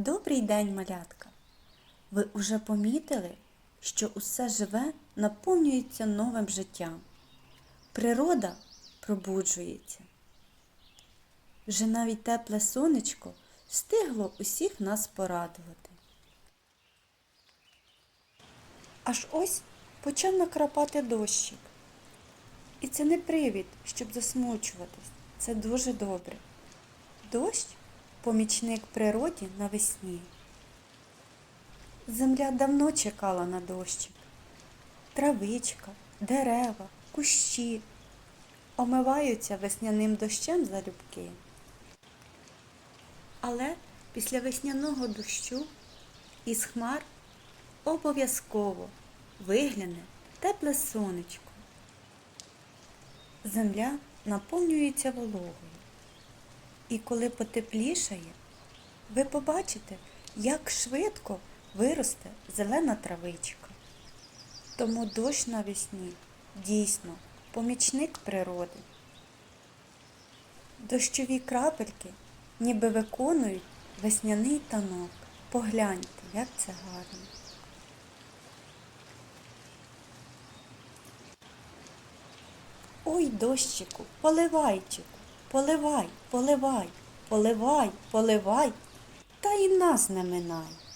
Добрий день, малятка! Ви уже помітили, що усе живе наповнюється новим життям. Природа пробуджується. Вже навіть тепле сонечко встигло усіх нас порадувати. Аж ось почав накрапати дощик. І це не привід, щоб засмучуватись. Це дуже добре. Дощ помічник природі навесні. Земля давно чекала на дощик. Травичка, дерева, кущі омиваються весняним дощем залюбки. Але після весняного дощу із хмар обов'язково вигляне тепле сонечко. Земля наповнюється вологою. І коли потеплішає, ви побачите, як швидко виросте зелена травичка. Тому дощ навесні дійсно помічник природи. Дощові крапельки ніби виконують весняний танок. Погляньте, як це гарно. Ой, дощику, поливайчику, поливай, поливай, поливай, поливай, та й нас не минай.